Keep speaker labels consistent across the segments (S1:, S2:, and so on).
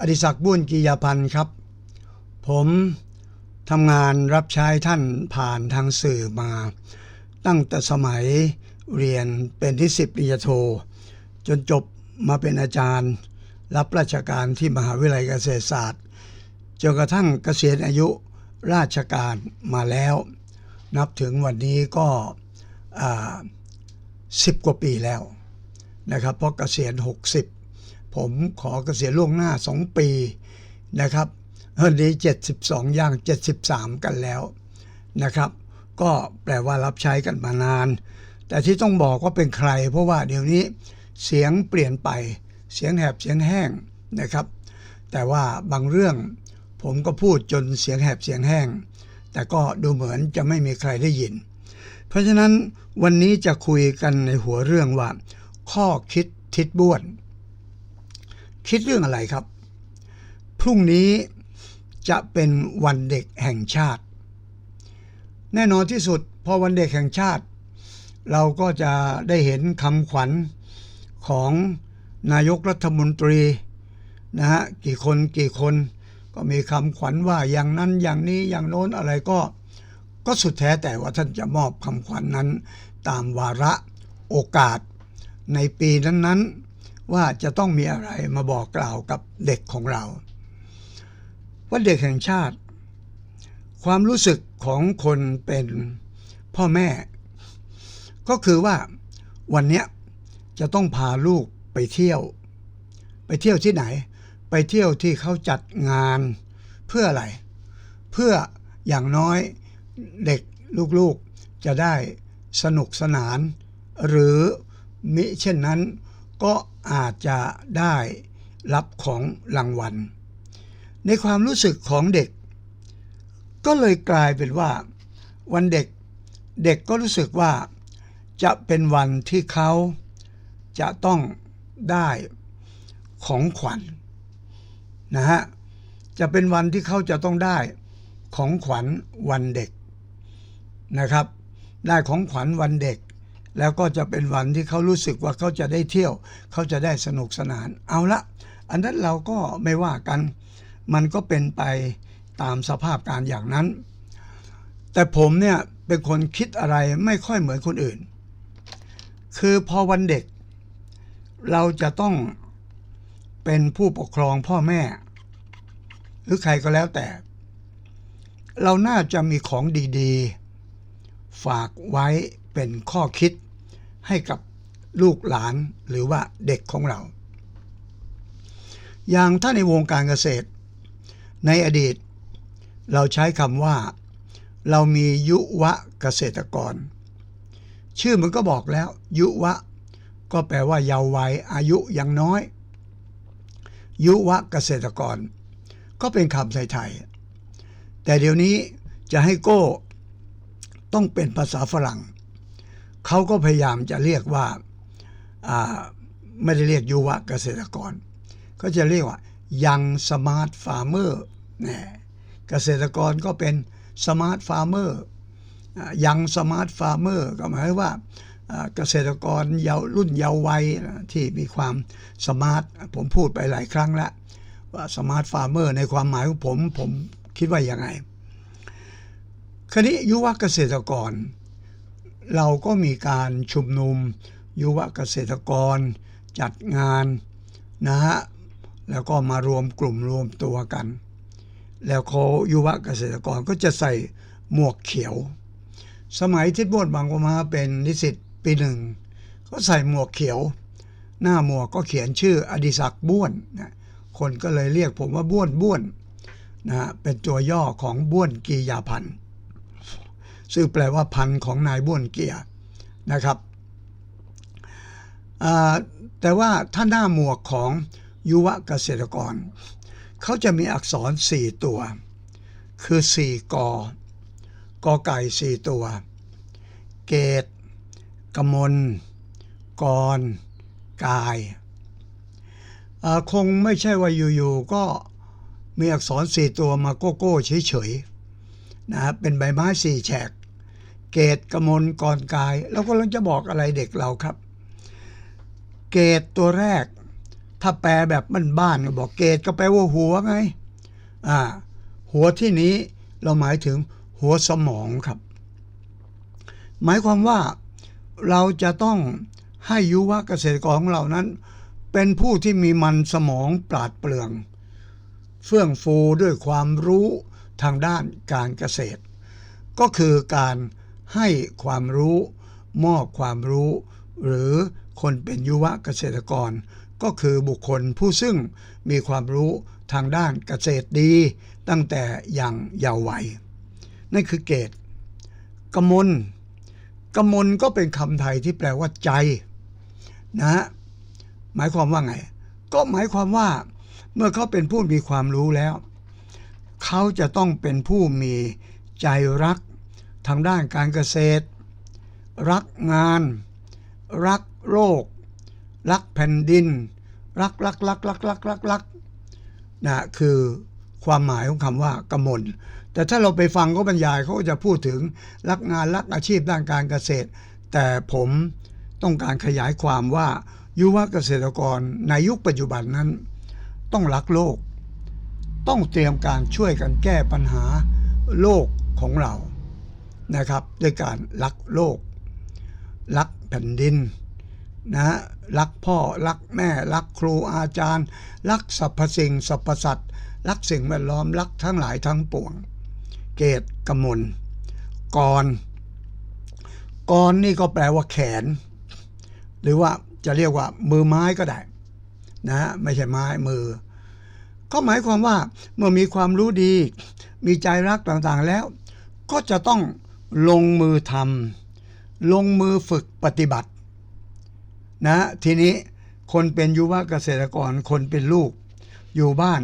S1: อดิศักดิ์บ้วนกิยาพันธ์ครับ ผมทำงานรับใช้ท่านผ่านทางสื่อมา ตั้งแต่สมัยเรียนเป็นที่สิบปริญญาโท จนจบมาเป็นอาจารย์ รับราชการที่มหาวิทยาลัยเกษตรศาสตร์จนกระทั่งเกษียณอายุราชการมาแล้ว นับถึงวันนี้ก็สิบกว่าปีแล้วนะครับเพราะเกษียณ 60 ผมขอเกษียณล่วงหน้า 2 ปีนะครับวันนี้72 ย่าง 73 กันแล้วนะครับ ก็แปลว่ารับใช้กันมานาน แต่ที่ต้องบอกว่าเป็นใคร เพราะว่าเดี๋ยวนี้เสียงเปลี่ยนไป เสียงแหบเสียงแห้งนะครับ แต่ว่าบางเรื่องผมก็พูดจนเสียงแหบเสียงแห้ง แต่ก็ดูเหมือนจะไม่มีใครได้ยิน เพราะฉะนั้นวันนี้จะคุยกันในหัวเรื่องว่า ข้อคิดทิศบ้วน คิดเรื่องอะไรครับ พรุ่งนี้จะเป็นวันเด็กแห่งชาติ แน่นอนที่สุดพอวันเด็กแห่งชาติ เราก็จะได้เห็นคำขวัญของนายกรัฐมนตรีนะฮะกี่คนกี่คนก็มีคำขวัญว่าอย่างนั้นอย่างนี้อย่างโน้นอะไรก็ ก็สุดแท้แต่ว่าท่านจะมอบคำขวัญนนั้น ตามวาระโอกาสในปีนั้นๆ ว่าจะต้องมีอะไรมาบอกกล่าวกับเด็กของเราว่าเด็กแห่งชาติ ความรู้สึกของคนเป็นพ่อแม่ ก็คือว่าวันนี้จะต้องพาลูกไปเที่ยว ไปเที่ยวที่ไหน ไปเที่ยวที่เขาจัดงานเพื่ออะไร เพื่ออย่างน้อยเด็กลูกๆจะได้สนุกสนาน หรือมิเช่นนั้นก็ อาจจะได้รับของรางวัล ในความรู้สึกของเด็ก ก็เลยกลายเป็นว่า วันเด็กเด็กก็รู้สึกว่าจะเป็นวันที่เขาจะต้องได้ของขวัญนะฮะจะเป็นวันที่เขาจะต้องได้ของขวัญวันเด็กนะครับ ได้ของขวัญวันเด็ก แล้วก็จะเป็นวันที่เขารู้สึกว่าเขาจะได้เที่ยว เขาจะได้สนุกสนาน เอาละ อันนั้นเราก็ไม่ว่ากัน มันก็เป็นไปตามสภาพการอย่างนั้น แต่ผมเนี่ยเป็นคนคิดอะไรไม่ค่อยเหมือนคนอื่น คือพอวันเด็ก เราจะต้องเป็นผู้ปกครองพ่อแม่ หรือใครก็แล้วแต่ เราน่าจะมีของดีๆ ฝากไว้เป็นข้อคิด ให้กับลูกหลานหรือว่าเด็กของเรา อย่างถ้าในวงการเกษตร ในอดีต เราใช้คำว่า เรามียุวะเกษตรกร ชื่อมันก็บอกแล้ว ยุวะ ก็แปลว่าเยาว์วัยอายุยังน้อย ยุวะเกษตรกร ก็เป็นคำไทยๆแต่เดี๋ยวนี้จะให้โก้ ต้องเป็นภาษาฝรั่ง เขาก็พยายามจะเรียกว่าไม่ได้เรียกยุวะเกษตรกร ก็จะเรียกว่ายังสมาร์ทฟาร์เมอร์นะเกษตรกรก็เป็นสมาร์ทฟาร์มเมอร์ยังสมาร์ทฟาร์มเมอร์ก็หมายว่าอ่าเกษตรกรเยาวรุ่นเยาว์วัยที่มีความสมาร์ทผมพูดไปหลายครั้งแล้วว่าสมาร์ทฟาร์มเมอร์ในความหมายของผมผมคิดว่าอย่างไง คราวนี้ยุวเกษตรกร เราก็มีการชุมนุม ยุวเกษตรกร จัดงานนะฮะแล้วก็มารวมกลุ่มรวมตัวกัน แล้วเขายุวเกษตรกรก็จะใส่หมวกเขียว สมัยทิดบวชบางกมาเป็นนิสิตปีหนึ่งก็ใส่หมวกเขียว หน้าหมวกก็เขียนชื่ออดิศักดิ์บ้วนนะคนก็เลยเรียกผมว่าบ้วนบ้วนนะฮะเป็นตัวย่อของบ้วนกียาพันธ์ ซึ่งแปลว่าพันธุ์ของนายบ้วนเกียร์นะครับแต่ว่าถ้าหน้าหมวกของยุวเกษตรกร เขาจะมีอักษร 4 ตัว คือ 4กอกอไก่ 4 ตัว เกตกมลกร กายคงไม่ใช่ว่าอยู่ๆก็มีอักษร 4 ตัวมาโก้โก้เฉยๆนะฮะเป็นใบไม้สี่แฉก เกตกมลกรกายแล้วก็เราจะบอกอะไรเด็กเราครับ เกตตัวแรก ถ้าแปลแบบบ้านๆก็บอกเกตก็แปลว่าหัวไงอ่าหัวที่นี้เราหมายถึงหัวสมองครับ หมายความว่าเราจะต้องให้ยุวเกษตรกรของเรานั้น เป็นผู้ที่มีมันสมองปราดเปรื่อง เฟื่องฟูด้วยความรู้ทางด้านการเกษตร ก็คือการ ให้ความรู้ มอบความรู้ หรือคนเป็นยุวเกษตรกร ก็คือบุคคลผู้ซึ่งมีความรู้ทางด้านเกษตรดี ตั้งแต่อย่างเยาว์วัย นั่นคือเกตกมลกมลก็เป็นคำไทยที่แปลว่าใจนะฮะหมายความว่าไง ก็หมายความว่า เมื่อเขาเป็นผู้มีความรู้แล้ว เขาจะต้องเป็นผู้มีใจรัก ทางด้านการเกษตร รักงาน รักโลก รักแผ่นดิน รักรักรักรักรักรักรักนะคือความหมายของคำว่ากมลแต่ถ้าเราไปฟังเขาบรรยายเขาก็จะพูดถึงรักงานรักอาชีพด้านการเกษตร แต่ผมต้องการขยายความว่ายุวเกษตรกรในยุคปัจจุบันนั้น ต้องรักโลก ต้องเตรียมการช่วยกันแก้ปัญหาโลกของเรา นะครับด้วยการรักโลก รักแผ่นดินนะรักพ่อรักแม่รักครูอาจารย์ รักสรรพสิ่งสรรพสัตว์รักสิ่งแวดล้อมรักทั้งหลายทั้งปวง เกตกมลกรกรนี่ก็แปลว่าแขน หรือว่าจะเรียกว่ามือไม้ก็ได้นะไม่ใช่ไม้มือ ก็หมายความว่าเมื่อมีความรู้ดี มีใจรักต่างๆแล้ว ก็จะต้อง ลงมือทำลงมือฝึกปฏิบัติ นะทีนี้คนเป็นยุวเกษตรกรคนเป็นลูก อยู่บ้าน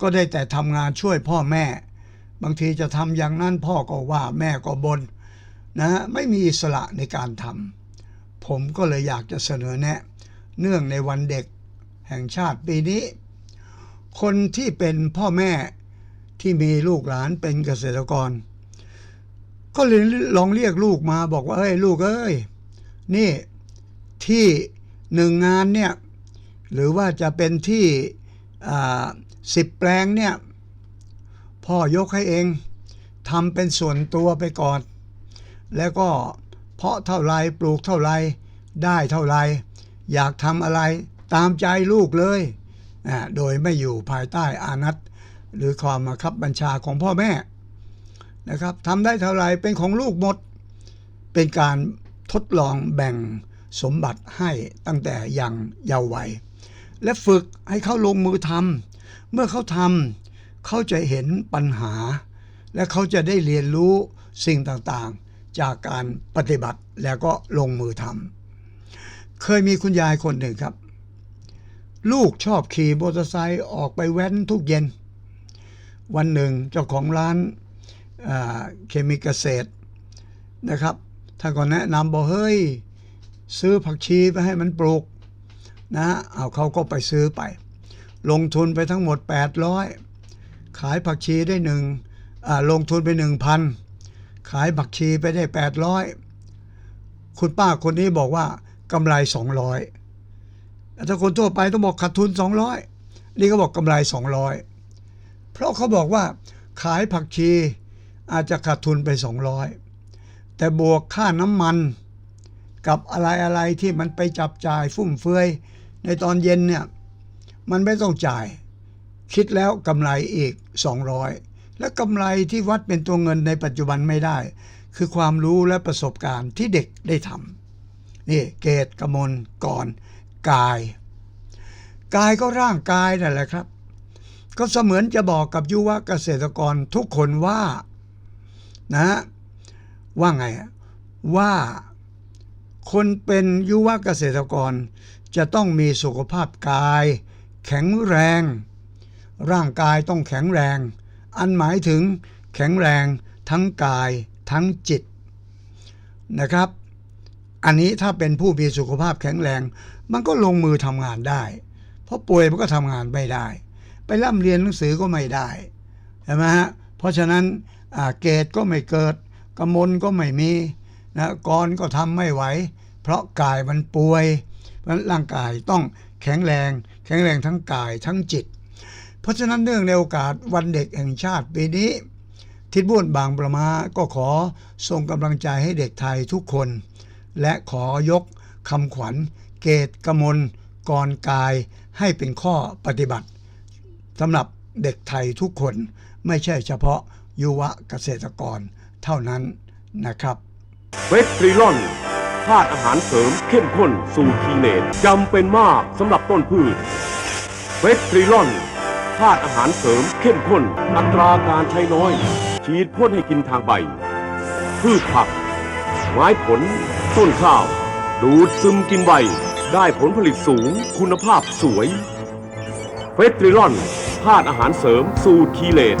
S1: ก็ได้แต่ทำงานช่วยพ่อแม่ บางทีจะทำอย่างนั้นพ่อก็ว่าแม่ก็บน่นนะไม่มีอิสระในการทำผมก็เลยอยากจะเสนอแนะ เนื่องในวันเด็กแห่งชาติปีนี้ คนที่เป็นพ่อแม่ที่มีลูกหลานเป็นเกษตรกร ก็เลยลองเรียกลูกมาบอกว่าเอ้ยลูกเอ้ยนี่ที่หนึ่งงานเนี่ยหรือว่าจะเป็นที่สิบแปลงเนี่ยพ่อยกให้เองทำเป็นส่วนตัวไปก่อน แล้วก็เพาะเท่าไรปลูกเท่าไรได้เท่าไรอยากทำอะไรตามใจลูกเลยอ่าโดยไม่อยู่ภายใต้อานัตหรือความบังคับบัญชาของพ่อแม่ นะครับทำได้เท่าไรเป็นของลูกหมด เป็นการทดลองแบ่งสมบัติให้ตั้งแต่ยังเยาว์วัย และฝึกให้เขาลงมือทำเมื่อเขาทำเขาจะเห็นปัญหา และเขาจะได้เรียนรู้สิ่งต่างๆ จากการปฏิบัติแล้วก็ลงมือทำเคยมีคุณยายคนหนึ่งครับ ลูกชอบขี่มอเตอร์ไซค์ออกไปแว้นทุกเย็น วันหนึ่งเจ้าของร้าน เคมีเกษตรนะครับท่านก็แนะนำบอกเฮ้ย ซื้อผักชีไปให้มันปลูกนะเอาเขาก็ไปซื้อไป ลงทุนไปทั้งหมด 800 ขายผักชีได้หนึ่งลงทุนไปหนึ่งพันขายผักชีไปได้แปดร้อยคุณป้าคนนี้บอกว่ากำไรสองร้อยถ้าคนทั่วไปต้องบอกขาดทุนสองร้อยนี่ก็บอกกำไรสองร้อยเพราะเขาบอกว่าขายผักชี อาจจะขาดทุนไปสองร้อยแต่บวกค่าน้ำมันกับอะไรอะไรที่มันไปจับจ่ายฟุ่มเฟือยในตอนเย็นเนี่ย มันไม่ต้องจ่าย คิดแล้วกำไรอีก 200 และกำไรที่วัดเป็นตัวเงินในปัจจุบันไม่ได้ คือความรู้และประสบการณ์ที่เด็กได้ทำนี่เกตกมลก่อนกาย กายก็ร่างกายนั่นแหละครับ ก็เสมือนจะบอกกับยุวเกษตรกรทุกคนว่า นะว่าไงว่าคนเป็นยุวเกษตรกร จะต้องมีสุขภาพกาย แข็งแรง ร่างกายต้องแข็งแรง อันหมายถึงแข็งแรงทั้งกายทั้งจิตนะครับ อันนี้ถ้าเป็นผู้มีสุขภาพแข็งแรง มันก็ลงมือทำงานได้ เพราะป่วยมันก็ทำงานไม่ได้ ไปร่ำเรียนหนังสือก็ไม่ได้ใช่ไหมฮะเพราะฉะนั้น เกตก็ไม่เกิดกมลก็ไม่มีนะกรก็ทำไม่ไหว เพราะกายมันป่วยเพราะร่างกายต้องแข็งแรง แข็งแรงทั้งกายทั้งจิต เพราะฉะนั้นเนื่องในโอกาสวันเด็กแห่งชาติปีนี้ ทิดบ้วนบางประมาก็ขอส่งกำลังใจให้เด็กไทยทุกคน และขอยกคำขวัญ เกตกมลกรกายให้เป็นข้อปฏิบัติสำหรับเด็กไทยทุกคนไม่ใช่เฉพาะ ยุวเกษตรกรเท่านั้นนะครับ
S2: เวสตรีลอนธาตุอาหารเสริมเข้มข้นสูตรทีเนตจำเป็นมากสำหรับต้นพืชเวสตรีลอนธาตุอาหารเสริมเข้มข้น อัตราการใช้น้อย ฉีดพ่นให้กินทางใบ พืชผัก ไม้ผล ต้นข้าว ดูดซึมกินใบ ได้ผลผลิตสูง คุณภาพสวยเวสตรีลอนธาตุอาหารเสริมสูตรทีเลต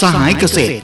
S3: สหายเกษตร